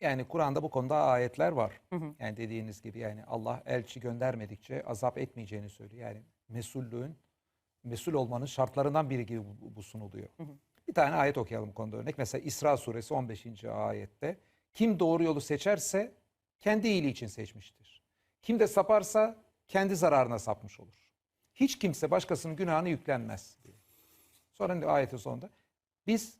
Yani Kur'an'da bu konuda ayetler var. Yani dediğiniz gibi yani Allah elçi göndermedikçe azap etmeyeceğini söylüyor. Yani mesullüğün, mesul olmanın şartlarından biri gibi bu, bu sunuluyor. Bir tane ayet okuyalım konuda örnek. Mesela İsra suresi 15. ayette kim doğru yolu seçerse kendi iyiliği için seçmiştir. Kim de saparsa kendi zararına sapmış olur. Hiç kimse başkasının günahını yüklenmez diye. Sonra ayetin sonunda biz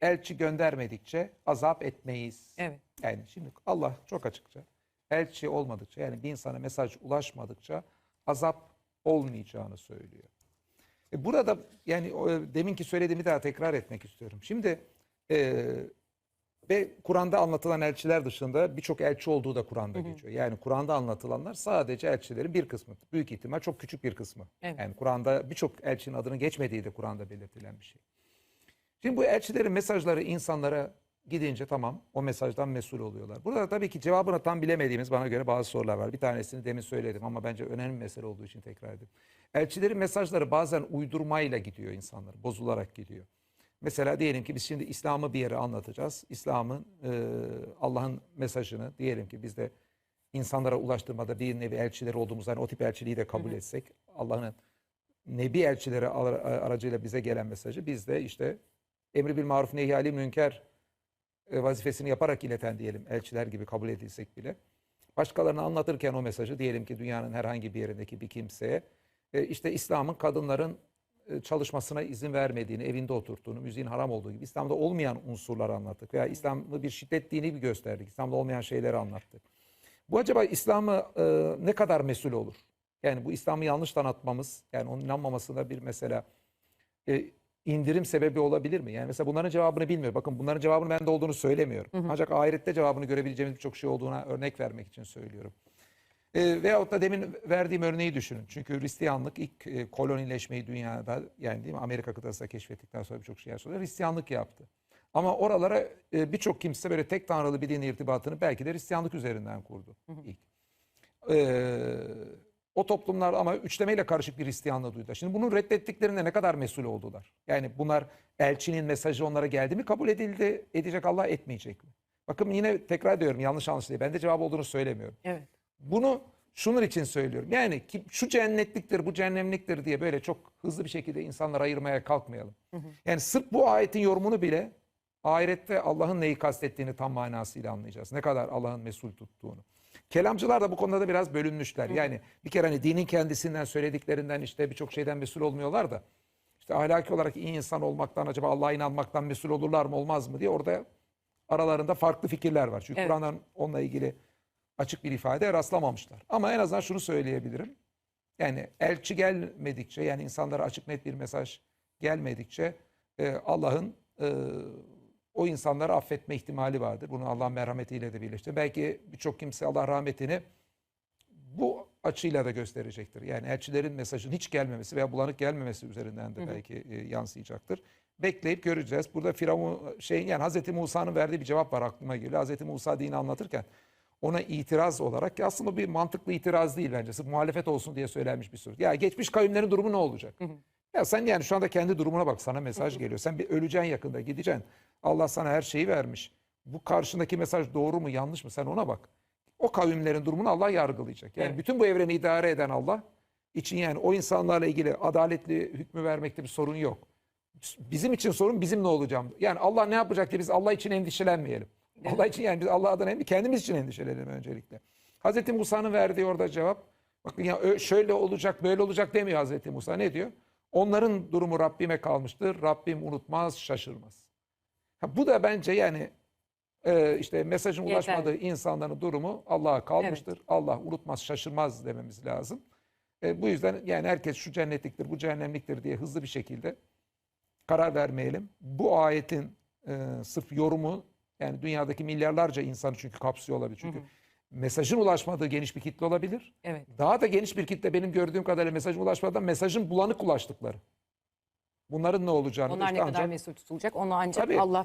elçi göndermedikçe azap etmeyiz. Evet. Yani şimdi Allah çok açıkça elçi olmadıkça yani bir insana mesaj ulaşmadıkça azap olmayacağını söylüyor. E burada yani deminki söylediğimi daha tekrar etmek istiyorum. Şimdi e, ve Kur'an'da anlatılan elçiler dışında birçok elçi olduğu da Kur'an'da geçiyor. Yani Kur'an'da anlatılanlar sadece elçilerin bir kısmı. Büyük ihtimal çok küçük bir kısmı. Evet. Yani Kur'an'da birçok elçinin adının geçmediği de Kur'an'da belirtilen bir şey. Şimdi bu elçilerin mesajları insanlara gidince tamam o mesajdan mesul oluyorlar. Burada tabii ki cevabını tam bilemediğimiz bana göre bazı sorular var. Bir tanesini demin söyledim ama bence önemli bir mesele olduğu için tekrar edeyim. Elçilerin mesajları bazen uydurmayla gidiyor insanlar, bozularak gidiyor. Mesela diyelim ki biz şimdi İslam'ı bir yere anlatacağız. İslam'ın e, Allah'ın mesajını diyelim ki biz de insanlara ulaştırmada bir nevi elçileri olduğumuz hani o tip elçiliği de kabul etsek Allah'ın nebi elçileri ar- aracıyla bize gelen mesajı biz de işte emri bil maruf nehy anil münker e, vazifesini yaparak ileten diyelim elçiler gibi kabul edilsek bile başkalarına anlatırken o mesajı diyelim ki dünyanın herhangi bir yerindeki bir kimseye e, işte İslam'ın kadınların e, çalışmasına izin vermediğini, evinde oturttuğunu, müziğin haram olduğu gibi İslam'da olmayan unsurları anlattık. Veya İslam'ı bir şiddet dini bir gösterdik. İslam'da olmayan şeyleri anlattık. Bu acaba İslam'ı e, ne kadar mesul olur? Yani bu İslam'ı yanlış tanıtmamız, yani onun inanmamasında bir mesela e, indirim sebebi olabilir mi? Yani mesela bunların cevabını bilmiyorum. Bakın bunların cevabını ben de olduğunu söylemiyorum. Ancak ahirette cevabını görebileceğimiz birçok şey olduğuna örnek vermek için söylüyorum. E, veyahut da demin verdiğim örneği düşünün. Çünkü Hristiyanlık ilk e, kolonileşmeyi dünyada yani değil mi Amerika kıtasında keşfettikten sonra birçok şey sonra Hristiyanlık yaptı. Ama oralara e, birçok kimse böyle tek tanrılı bir din irtibatını belki de Hristiyanlık üzerinden kurdu ilk. E, o toplumlar ama üçlemeyle karışık bir Hristiyanlığı duydu. Şimdi bunu reddettiklerinde ne kadar mesul oldular? Yani bunlar elçinin mesajı onlara geldi mi kabul edildi, edecek Allah etmeyecek mi? Bakın yine tekrar ediyorum yanlış anlaşılıyor. Ben de cevap olduğunu söylemiyorum. Evet. Bunu şunun için söylüyorum. Yani ki şu cennetliktir, bu cehennemliktir diye böyle çok hızlı bir şekilde insanları ayırmaya kalkmayalım. Yani sırf bu ayetin yorumunu bile ahirette Allah'ın neyi kastettiğini tam manasıyla anlayacağız. Ne kadar Allah'ın mesul tuttuğunu. Kelamcılar da bu konuda da biraz bölünmüşler. Yani bir kere hani dinin kendisinden söylediklerinden işte birçok şeyden mesul olmuyorlar da işte ahlaki olarak iyi insan olmaktan acaba Allah'a inanmaktan mesul olurlar mı olmaz mı diye orada aralarında farklı fikirler var. Çünkü Evet. Kur'an'dan onunla ilgili açık bir ifade rastlamamışlar. Ama en azından şunu söyleyebilirim. Yani elçi gelmedikçe yani insanlara açık net bir mesaj gelmedikçe e, Allah'ın e, o insanları affetme ihtimali vardır. Bunu Allah merhametiyle de birleştir. Belki birçok kimse Allah rahmetini bu açıyla da gösterecektir. Yani elçilerin mesajın hiç gelmemesi veya bulanık gelmemesi üzerinden de belki e, yansıyacaktır. Bekleyip göreceğiz. Burada Firavun şeyin yani Hazreti Musa'nın verdiği bir cevap var aklıma geliyor. Hazreti Musa dini anlatırken ona itiraz olarak ki aslında bir mantıklı itiraz değil bence. Sırf muhalefet olsun diye söylenmiş bir söz. Ya geçmiş kavimlerin durumu ne olacak? Ya sen yani şu anda kendi durumuna bak sana mesaj geliyor. Sen bir öleceksin yakında gideceksin. Allah sana her şeyi vermiş. Bu karşındaki mesaj doğru mu yanlış mı sen ona bak. O kavimlerin durumunu Allah yargılayacak. Yani Evet. bütün bu evreni idare eden Allah için yani o insanlarla ilgili adaletli hükmü vermekte bir sorun yok. Bizim için sorun bizim ne olacağım. Yani Allah ne yapacak diye biz Allah için endişelenmeyelim. Allah için yani biz Allah adına hem kendimiz için endişelenelim öncelikle. Hazreti Musa'nın verdiği orada cevap bakın ya şöyle olacak böyle olacak demiyor Hazreti Musa ne diyor? Onların durumu Rabbime kalmıştır. Rabbim unutmaz şaşırmaz. Ha, bu da bence yani e, işte mesajın Yeterli. ulaşmadığı insanların durumu Allah'a kalmıştır. Allah unutmaz şaşırmaz dememiz lazım. E, bu yüzden yani herkes şu cennetliktir bu cehennemliktir diye hızlı bir şekilde karar vermeyelim. Bu ayetin e, sırf yorumu yani dünyadaki milyarlarca insanı çünkü kapsıyor olabilir. Çünkü mesajın ulaşmadığı geniş bir kitle olabilir. Evet. Daha da geniş bir kitle benim gördüğüm kadarıyla mesajın ulaşmadan mesajın bulanık ulaştıkları. Bunların ne olacağını Onlar işte ne kadar ancak mesul tutulacak onu ancak Tabii. Allah